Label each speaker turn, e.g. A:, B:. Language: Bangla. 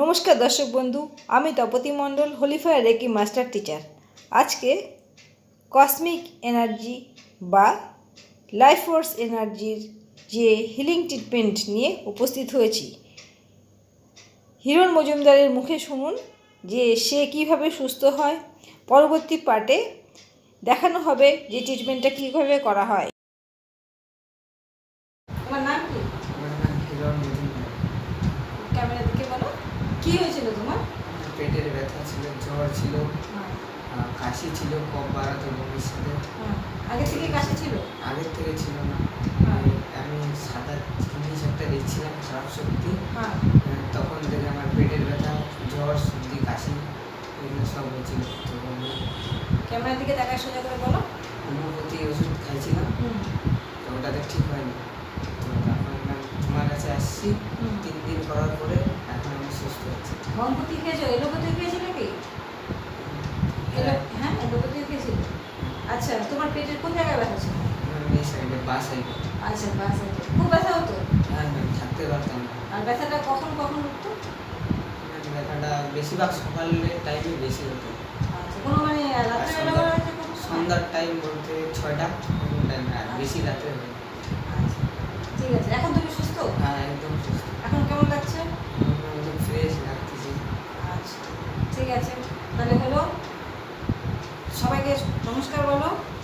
A: নমস্কার দর্শক বন্ধু আমি Tapati Mondal holy fire reiki master teacher. আজকে কসমিক এনার্জি বা লাইফ ফোর্স এনার্জির যে হিলিং ট্রিটমেন্ট নিয়ে উপস্থিত হয়েছি হিরণ মজুমদারের মুখে শুনুন যে সে কীভাবে সুস্থ হয়। পরবর্তী পার্টে দেখানো হবে যে ট্রিটমেন্টটা কীভাবে করা হয়। তোমার নাম কি?
B: আমার নাম হিরণ মজুমদার
A: ক্যামেরা দিকে বলো কি হয়েছিল তোমার?
B: পেটের ব্যথা ছিল জ্বর ছিল আহ, কাশি ছিল কফ বাড়াতো বমির সাথে
A: আগে থেকে কাশি ছিল?
B: আগের থেকে ছিল না।
A: হ্যাঁ।
B: আমি- সাদা জিনিস একটা দেখছিলাম খারাপ শক্তি।
A: হ্যাঁ।
B: তখন থেকে আমার পেটের ব্যথা জ্বর সর্দি কাশি এগুলো সব হয়েছিল
A: ক্যামেরার দিকে তাকায় সোজা করে বলো।
B: হোমিওপ্যাথি ওষুধ খাইছিলাম। তো ওটাতে ঠিক হয়নি। তো তারপর তোমার কাছে আসছি। তিন দিন করার পরে সুস্থ হচ্ছি
A: হোমিওপ্যাথি খেয়েছো? এলোপ্যাথি খেয়েছো নাকি? এলো- হ্যাঁ এলোপ্যাথি খেয়েছিল। আচ্ছা তোমার পেটের কোন জায়গায় ব্যথা ছিল?
B: এই সাইডে বা সাইডে
A: আচ্ছা আছে। খুব ব্যথা হতো?
B: হ্যাঁ থাকতে পারতাম। না
A: আর ব্যথাটা কখন কখন উঠতো?
B: ব্যথাটা বেশিরভাগ সকালের টাইমে বেশি হতো।
A: আচ্ছা কোনো মানে
B: সন্ধ্যার টাইম বলতে ছয়টা টাইমে আর বেশি রাতে হয়
A: que es, vamos a